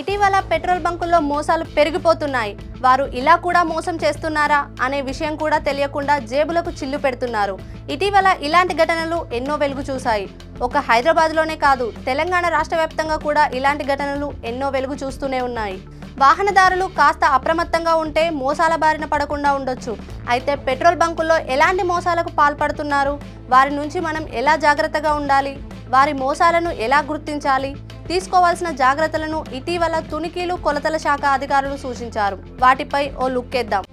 ఇటీవల పెట్రోల్ బంకుల్లో మోసాలు పెరిగిపోతున్నాయి. వారు ఇలా కూడా మోసం చేస్తున్నారా అనే విషయం కూడా తెలియకుండా జేబులకు చిల్లు పెడుతున్నారు. ఇటీవల ఇలాంటి ఘటనలు ఎన్నో వెలుగు చూశాయి. ఒక హైదరాబాద్లోనే కాదు తెలంగాణ రాష్ట్ర వ్యాప్తంగా కూడా ఇలాంటి ఘటనలు ఎన్నో వెలుగు చూస్తూనే ఉన్నాయి. వాహనదారులు కాస్త అప్రమత్తంగా ఉంటే మోసాల బారిన పడకుండా ఉండొచ్చు. అయితే పెట్రోల్ బంకుల్లో ఎలాంటి మోసాలకు పాల్పడుతున్నారు? వారి నుంచి మనం ఎలా జాగ్రత్తగా ఉండాలి? వారి మోసాలను ఎలా గుర్తించాలి? తీసుకోవాల్సిన జాగ్రత్తలను ఇటీవల తునికీలు కొలతల శాఖ అధికారులు సూచించారు. వాటిపై ఓ లుక్కేద్దాం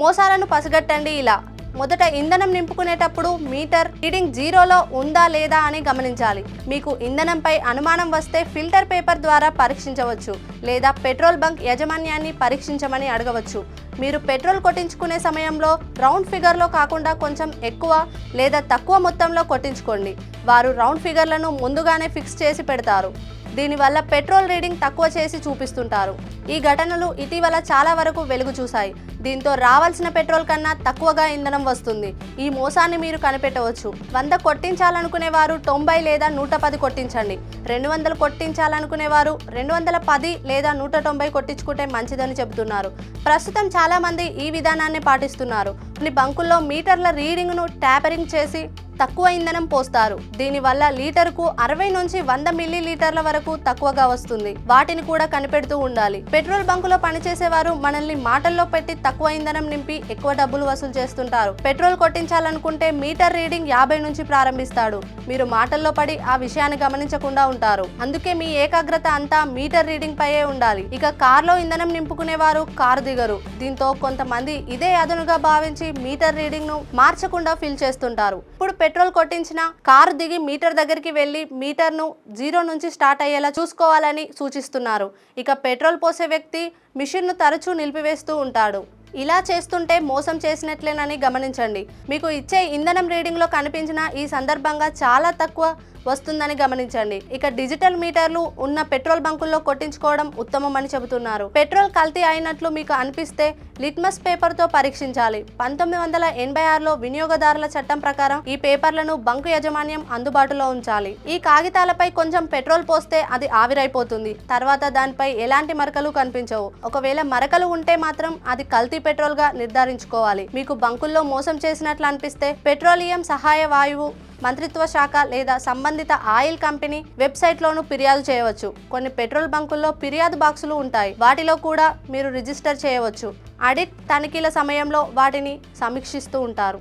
మోసాలను పసిగట్టండి ఇలా. మొదట ఇంధనం నింపుకునేటప్పుడు మీటర్ రీడింగ్ జీరోలో ఉందా లేదా అని గమనించాలి. మీకు ఇంధనంపై అనుమానం వస్తే ఫిల్టర్ పేపర్ ద్వారా పరీక్షించవచ్చు లేదా పెట్రోల్ బంక్ యాజమాన్యాన్ని పరీక్షించమని అడగవచ్చు. మీరు పెట్రోల్ కొట్టించుకునే సమయంలో రౌండ్ ఫిగర్లో కాకుండా కొంచెం ఎక్కువ లేదా తక్కువ మొత్తంలో కొట్టించుకోండి. వారు రౌండ్ ఫిగర్లను ముందుగానే ఫిక్స్ చేసి పెడతారు. దీనివల్ల పెట్రోల్ రీడింగ్ తక్కువ చేసి చూపిస్తుంటారు. ఈ ఘటనలు ఇటీవల చాలా వరకు వెలుగు చూశాయి. దీంతో రావాల్సిన పెట్రోల్ కన్నా తక్కువగా ఇంధనం వస్తుంది. ఈ మోసాన్ని మీరు కనిపెట్టవచ్చు. వంద కొట్టించాలనుకునే వారు తొంభై లేదా నూట పది కొట్టించండి. రెండు వందలు కొట్టించాలనుకునే వారు రెండు వందల పది లేదా నూట తొంభై కొట్టించుకుంటే మంచిదని చెబుతున్నారు. ప్రస్తుతం చాలామంది ఈ విధానాన్ని పాటిస్తున్నారు. కొన్ని బంకుల్లో మీటర్ల రీడింగ్ను ట్యాపరింగ్ చేసి తక్కువ ఇంధనం పోస్తారు. దీనివల్ల లీటర్కు అరవై నుంచి వంద మిల్లీ లీటర్ల వరకు తక్కువగా వస్తుంది. వాటిని కూడా కనిపెడుతూ ఉండాలి. పెట్రోల్ బంకులో పనిచేసేవారు మనల్ని మాటల్లో పెట్టి తక్కువ ఇంధనం నింపి ఎక్కువ డబ్బులు వసూలు చేస్తుంటారు. పెట్రోల్ కొట్టించాలనుకుంటే మీటర్ రీడింగ్ యాభై నుంచి ప్రారంభిస్తాడు. మీరు మాటల్లో పడి ఆ విషయాన్ని గమనించకుండా ఉంటారు. అందుకే మీ ఏకాగ్రత అంతా మీటర్ రీడింగ్ పైయే ఉండాలి. ఇక కార్లో ఇంధనం నింపుకునేవారు కారు దిగరు. దీంతో కొంతమంది ఇదే అదునుగా భావించి మీటర్ రీడింగ్ను మార్చకుండా ఫిల్ చేస్తుంటారు. ఇప్పుడు పెట్రోల్ కొట్టించిన కారు దిగి మీటర్ దగ్గరికి వెళ్ళి మీటర్ను జీరో నుంచి స్టార్ట్ అయ్యేలా చూసుకోవాలని సూచిస్తున్నారు. ఇక పెట్రోల్ పోసే వ్యక్తి మిషన్ను తరచూ నిలిపివేస్తూ ఉంటాడు. ఇలా చేస్తుంటే మోసం చేసినట్లేనని గమనించండి. మీకు ఇచ్చే ఇంధనం రీడింగ్లో కనిపించిన ఈ సందర్భంగా చాలా తక్కువ వస్తుందని గమనించండి. ఇక డిజిటల్ మీటర్లు ఉన్న పెట్రోల్ బంకుల్లో కొట్టించుకోవడం ఉత్తమం అని చెబుతున్నారు. పెట్రోల్ కల్తీ అయినట్లు మీకు అనిపిస్తే లిట్మస్ పేపర్తో పరీక్షించాలి. పంతొమ్మిది వందల ఎనభై ఆరులో వినియోగదారుల చట్టం ప్రకారం ఈ పేపర్లను బంకు యాజమాన్యం అందుబాటులో ఉంచాలి. ఈ కాగితాలపై కొంచెం పెట్రోల్ పోస్తే అది ఆవిరైపోతుంది. తర్వాత దానిపై ఎలాంటి మరకలు కనిపించవు. ఒకవేళ మరకలు ఉంటే మాత్రం అది కల్తీ పెట్రోల్గా నిర్ధారించుకోవాలి. మీకు బంకుల్లో మోసం చేసినట్లు అనిపిస్తే పెట్రోలియం సహాయ వాయువు మంత్రిత్వ శాఖ లేదా సంబంధిత ఆయిల్ కంపెనీ వెబ్సైట్లోనూ ఫిర్యాదు చేయవచ్చు. కొన్ని పెట్రోల్ బంకుల్లో ఫిర్యాదు బాక్సులు ఉంటాయి. వాటిలో కూడా మీరు రిజిస్టర్ చేయవచ్చు. ఆడిట్ తనిఖీల సమయంలో వాటిని సమీక్షిస్తూ ఉంటారు.